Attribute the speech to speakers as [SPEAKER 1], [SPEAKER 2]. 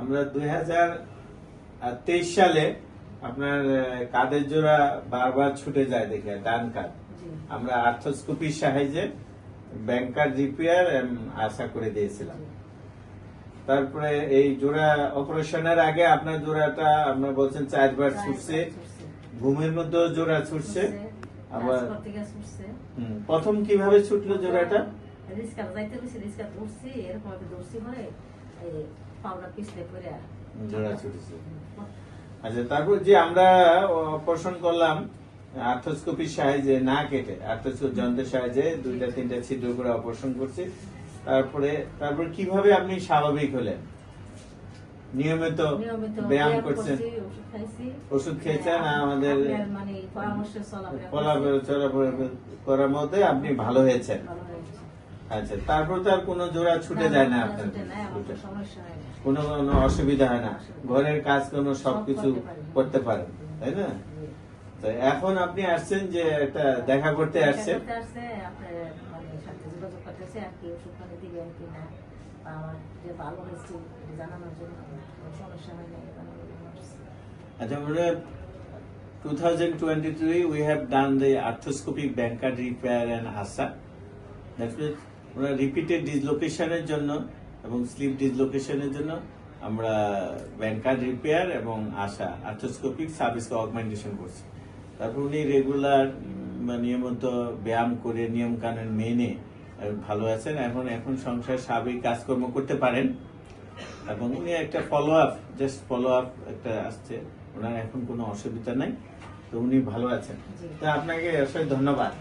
[SPEAKER 1] আমরা দুই হাজার তেইশ সালে আপনার কাদের জোড়া বারবার ছুটে যায় দেখে ডান কাঁধ আমরা আর্থোস্কোপির সাহায্যে ব্যাংকার রিপেয়ার আশা করে দিয়েছিলাম। তারপরে এই জোড়া অপারেশনের আগে আপনার জোড়াটা আপনার বলছেন চারবার ছুটছে। ঘুমের মধ্যেও জোড়া ছুটছে। আবার প্রথম কীভাবে ছুটলো জোড়াটা?
[SPEAKER 2] যাইতে উঠছি এরকম একটা দৌড়ছি পরে এই পিছলে পরে
[SPEAKER 1] জোড়া ছুটেছে। আচ্ছা তারপর যে আমরা অপারেশন করলাম আর্থোস্কোপির সাহায্যে না কেটে আর্থোস্কোপ যন্ত্রের সাহায্যে দুইটা তিনটা ছিদ্র করে অপারেশন করছি। তারপরে তারপর কীভাবে আপনি স্বাভাবিক হলেন? নিয়মিত ব্যায়াম করছেন?
[SPEAKER 2] ওষুধ
[SPEAKER 1] খেয়েছেন আর আমাদের
[SPEAKER 2] মানে পরামর্শে
[SPEAKER 1] করার মধ্যে আপনি ভালো হয়েছেন। আচ্ছা তারপর তো আর কোনো জোড়া ছুটে যায় না আপনার। কোনো কোনো অসুবিধা হয় না। ঘরের কাজ কোনো সবকিছু
[SPEAKER 2] সব করতে পারি।
[SPEAKER 1] পারেন তাই না? তো এখন আপনি আসছেন যে একটা দেখা করতে আসছেন।
[SPEAKER 2] মানে।
[SPEAKER 1] আচ্ছা 2023 we have done the arthroscopic Bankard repair and ASA that means আমরা রিপিটেড ডিসলোকেশনের জন্য এবং স্লিপ ডিসলোকেশনের জন্য আমরা ব্যাংকার্ড রিপেয়ার এবং আশা আর্থোস্কোপিক সার্ভিস অগমেন্টেশন করছি। তারপর উনি রেগুলার নিয়মিত ব্যায়াম করে নিয়ম কানুন মেনে ভালো আছেন। এখন এখন সংসার স্বাভাবিক কাজকর্ম করতে পারেন। এবং উনি একটা follow up just follow up একটা আসছে। ওনার এখন কোনো অসুবিধা নাই। তো উনি ভালো আছেন। তো আপনাকে অসংখ্য ধন্যবাদ।